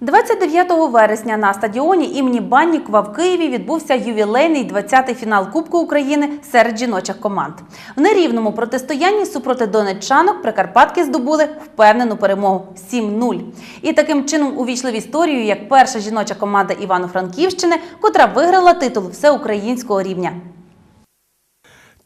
29 вересня на стадіоні імені Баннікова в Києві відбувся ювілейний 20-й фінал Кубку України серед жіночих команд. В нерівному протистоянні супроти донеччанок прикарпатки здобули впевнену перемогу 7-0. І таким чином увійшли в історію як перша жіноча команда Івано-Франківщини, котра виграла титул всеукраїнського рівня.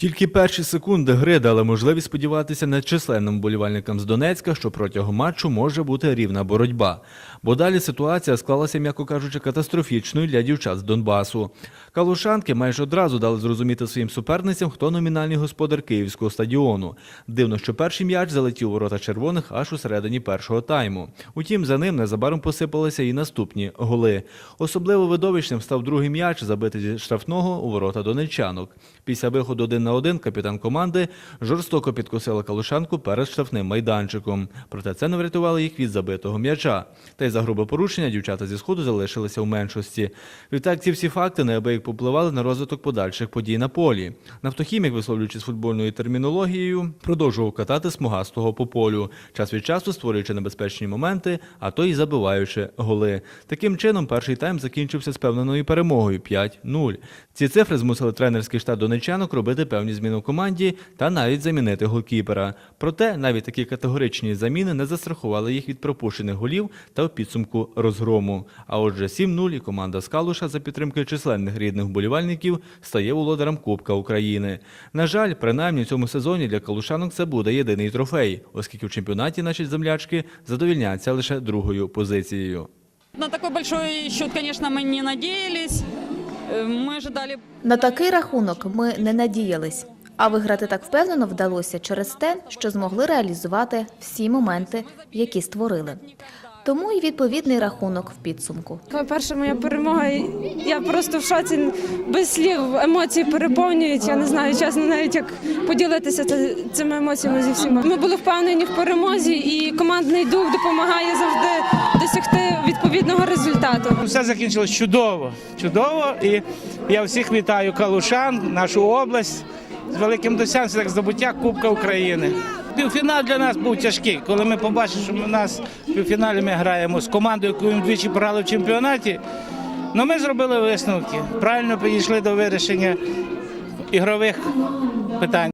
Тільки перші секунди гри дали можливість сподіватися нечисленним болівальникам з Донецька, що протягом матчу може бути рівна боротьба. Бо далі ситуація склалася, м'яко кажучи, катастрофічною для дівчат з Донбасу. Калушанки майже одразу дали зрозуміти своїм суперницям, хто номінальний господар київського стадіону. Дивно, що перший м'яч залетів у ворота червоних аж у середині першого тайму. Утім, за ним незабаром посипалися і наступні голи. Особливо видовищним став другий м'яч, забитий зі штрафного у ворота донеччанок. Після виходу один на один капітан команди жорстоко підкосила калушанку перед штрафним майданчиком. Проте це не врятувало їх від забитого м'яча. Та й за грубе порушення дівчата зі сходу залишилися в меншості. Відтак ці всі факти неабияк попливали на розвиток подальших подій на полі. Нафтохімік, висловлюючись футбольною термінологією, продовжував катати смугастого по полю, час від часу створюючи небезпечні моменти, а то й забиваючи голи. Таким чином, перший тайм закінчився з певненою перемогою 5-0. Ці цифри змусили тренерський штаб донеччанок робити певні зміни в команді та навіть замінити голкіпера. Проте навіть такі категоричні заміни не застрахували їх від пропущених голів та в підсумку розгрому. А отже, 7-0 і команда Скалуша за підтримки численних рідних вболівальників стає володарем Кубка України. На жаль, принаймні в цьому сезоні для калушанок це буде єдиний трофей, оскільки в чемпіонаті наші землячки задовільняться лише другою позицією. На такой большой счет, конечно, мы не надеялись. Мы ожидали На такий рахунок ми не надіялись. А виграти так впевнено вдалося через те, що змогли реалізувати всі моменти, які створили. Тому і відповідний рахунок в підсумку. Перша моя перемога, я просто в шоці без слів емоції переповнюють. Я не знаю, чесно, навіть як поділитися це- цими емоціями зі всіма. Ми були впевнені в перемозі, і командний дух допомагає завжди досягти відповідного результату. Все закінчилось чудово, чудово. І я всіх вітаю Калушан, нашу область з великим досягненням здобуття Кубка України. Півфінал для нас був тяжкий. Коли ми побачили, що в нас в півфіналі ми граємо з командою, яку ми двічі брали в чемпіонаті. Ну ми зробили висновки. Правильно підійшли до вирішення ігрових питань.